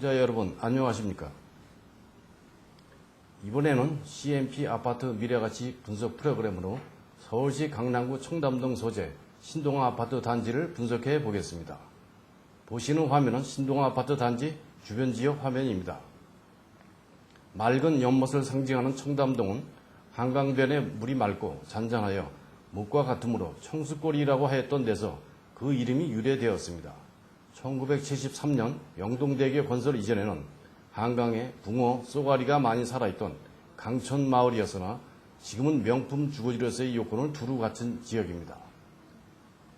시청자 여러분 안녕하십니까? 이번에는 CMP 아파트 미래가치 분석 프로그램으로 서울시 강남구 청담동 소재 신동아 아파트 단지를 분석해 보겠습니다. 보시는 화면은 신동아 아파트 단지 주변 지역 화면입니다. 맑은 연못을 상징하는 청담동은 한강변에 물이 맑고 잔잔하여 목과 같으므로 청수골이라고 하였던 데서 그 이름이 유래되었습니다. 1973년 영동대교 건설 이전에는 한강에 붕어, 쏘가리가 많이 살아있던 강천 마을이었으나 지금은 명품 주거지로서의 요건을 두루 갖춘 지역입니다.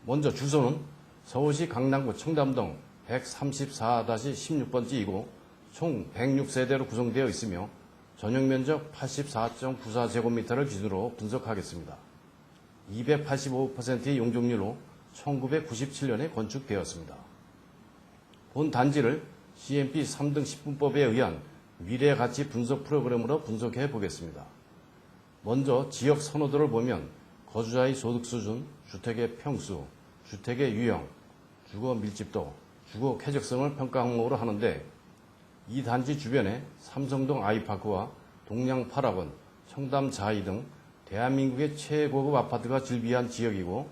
먼저 주소는 서울시 강남구 청담동 134-16번지이고 총 106세대로 구성되어 있으며 전용 면적 84.94제곱미터를 기준으로 분석하겠습니다. 285%의 용적률로 1997년에 건축되었습니다. 본 단지를 CMP 3등 10분법에 의한 미래 가치 분석 프로그램으로 분석해 보겠습니다. 먼저 지역 선호도를 보면 거주자의 소득 수준, 주택의 평수, 주택의 유형, 주거 밀집도, 주거 쾌적성을 평가 항목으로 하는데 이 단지 주변에 삼성동 아이파크와 동양 파락원, 청담 자이 등 대한민국의 최고급 아파트가 즐비한 지역이고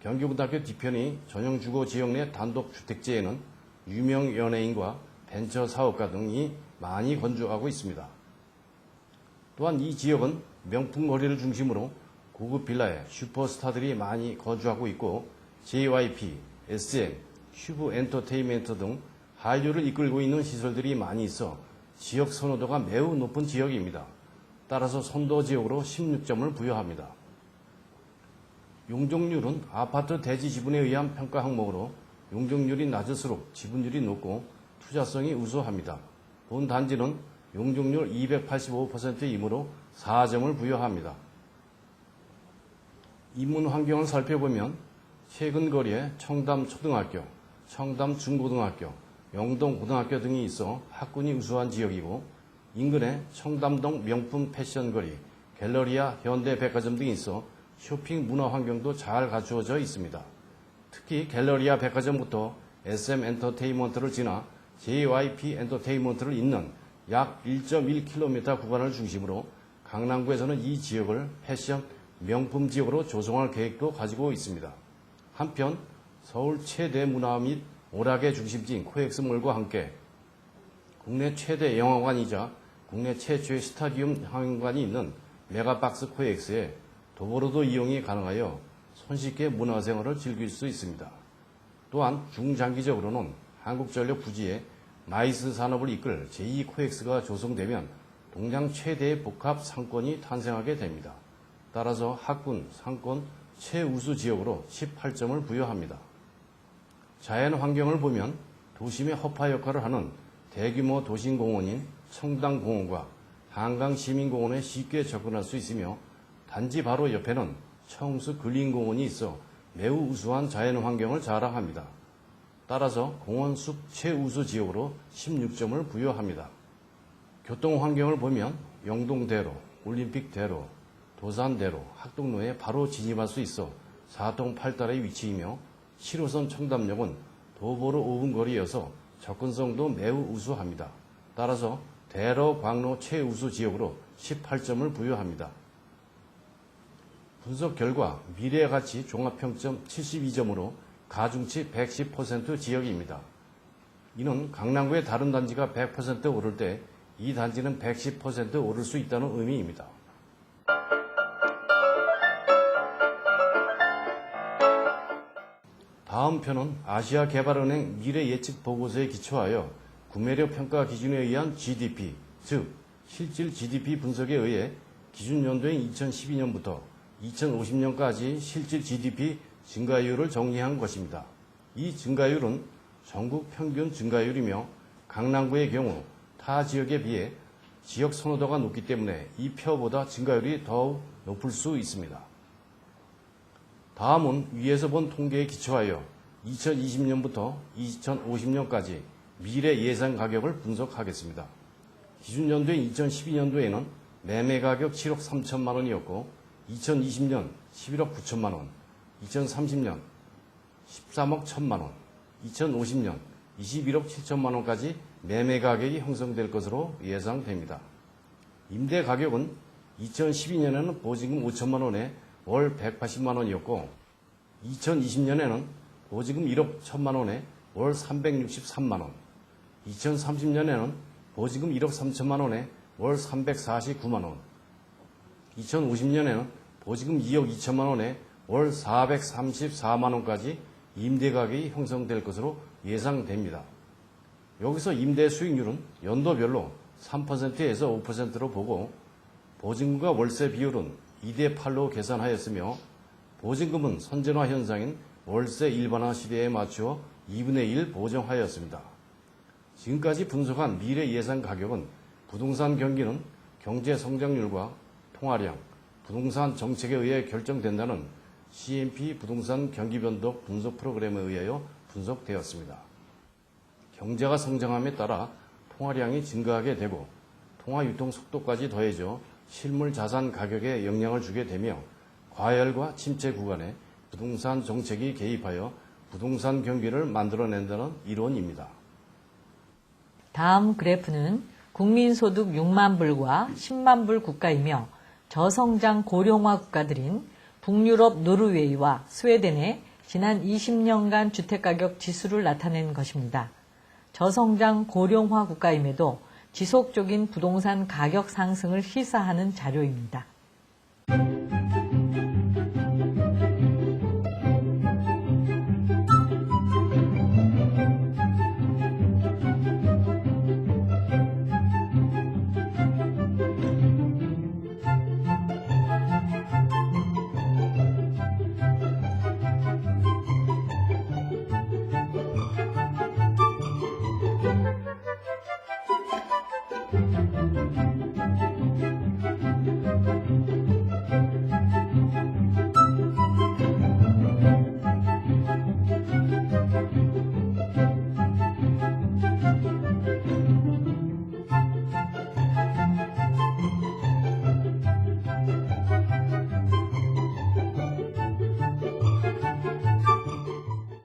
경기고등학교 뒤편이 전용 주거 지역 내 단독 주택지에는 유명 연예인과 벤처 사업가 등이 많이 건조하고 있습니다. 또한 이 지역은 명품 거리를 중심으로 고급 빌라에 슈퍼스타들이 많이 거주하고 있고 JYP, SM, 슈브 엔터테인먼트 등 한류를 이끌고 있는 시설들이 많이 있어 지역 선호도가 매우 높은 지역입니다. 따라서 선도 지역으로 16점을 부여합니다. 용적률은 아파트 대지 지분에 의한 평가 항목으로 용적률이 낮을수록 지분율이 높고 투자성이 우수합니다. 본 단지는 용적률 285%이므로 4점을 부여합니다. 인문 환경을 살펴보면 최근 거리에 청담 초등학교, 청담 중고등학교, 영동 고등학교 등이 있어 학군이 우수한 지역이고 인근에 청담동 명품 패션 거리, 갤러리아, 현대 백화점 등이 있어 쇼핑 문화 환경도 잘 갖추어져 있습니다. 특히 갤러리아 백화점부터 SM 엔터테인먼트를 지나 JYP 엔터테인먼트를 잇는 약 1.1km 구간을 중심으로 강남구에서는 이 지역을 패션 명품 지역으로 조성할 계획도 가지고 있습니다. 한편 서울 최대 문화 및 오락의 중심지인 코엑스몰과 함께 국내 최대 영화관이자 국내 최초의 스타디움 항공관이 있는 메가박스 코엑스에 도보로도 이용이 가능하여 손쉽게 문화생활을 즐길 수 있습니다. 또한 중장기적으로는 한국전력 부지에 나이스 산업을 이끌 제2코엑스가 조성되면 동양 최대의 복합 상권이 탄생하게 됩니다. 따라서 학군, 상권 최우수 지역으로 18점을 부여합니다. 자연 환경을 보면 도심의 허파 역할을 하는 대규모 도심공원인 청담공원과 한강시민공원에 쉽게 접근할 수 있으며 단지 바로 옆에는 청수 근린공원이 있어 매우 우수한 자연 환경을 자랑합니다. 따라서 공원 숲 최우수 지역으로 16점을 부여합니다. 교통 환경을 보면 영동대로, 올림픽대로, 도산대로, 학동로에 바로 진입할 수 있어 4동 8달의 위치이며 7호선 청담역은 도보로 5분 거리여서 접근성도 매우 우수합니다. 따라서 대러 광로 최우수 지역으로 18점을 부여합니다. 분석 결과 미래 가치 종합평점 72점으로 가중치 110% 지역입니다. 이는 강남구의 다른 단지가 100% 오를 때 이 단지는 110% 오를 수 있다는 의미입니다. 다음 편은 아시아개발은행 미래 예측 보고서에 기초하여 구매력 평가 기준에 의한 GDP, 즉 실질 GDP 분석에 의해 기준 연도인 2012년부터 2050년까지 실질 GDP 증가율을 정리한 것입니다. 이 증가율은 전국 평균 증가율이며 강남구의 경우 타 지역에 비해 지역 선호도가 높기 때문에 이 표보다 증가율이 더욱 높을 수 있습니다. 다음은 위에서 본 통계에 기초하여 2020년부터 2050년까지 미래 예상 가격을 분석하겠습니다. 기준 연도인 2012년도에는 매매 가격 7억 3천만 원이었고 2020년 11억 9천만 원, 2030년 13억 1천만 원, 2050년 21억 7천만 원까지 매매 가격이 형성될 것으로 예상됩니다. 임대 가격은 2012년에는 보증금 5천만 원에 월 180만 원이었고 2020년에는 보증금 1억 1천만 원에 월 363만 원, 2030년에는 보증금 1억 3천만 원에 월 349만 원, 2050년에는 보증금 2억 2천만 원에 월 434만 원까지 임대 가격이 형성될 것으로 예상됩니다. 여기서 임대 수익률은 연도별로 3%에서 5%로 보고 보증금과 월세 비율은 2대 8로 계산하였으며 보증금은 선진화 현상인 월세 일반화 시대에 맞추어 2분의 1 보정하였습니다. 지금까지 분석한 미래 예상 가격은 부동산 경기는 경제 성장률과 통화량, 부동산 정책에 의해 결정된다는 CMP 부동산 경기 변동 분석 프로그램에 의하여 분석되었습니다. 경제가 성장함에 따라 통화량이 증가하게 되고 통화 유통 속도까지 더해져 실물 자산 가격에 영향을 주게 되며 과열과 침체 구간에 부동산 정책이 개입하여 부동산 경기를 만들어낸다는 이론입니다. 다음 그래프는 국민소득 6만 불과 10만 불 국가이며 저성장 고령화 국가들인 북유럽 노르웨이와 스웨덴의 지난 20년간 주택가격 지수를 나타낸 것입니다. 저성장 고령화 국가임에도 지속적인 부동산 가격 상승을 시사하는 자료입니다.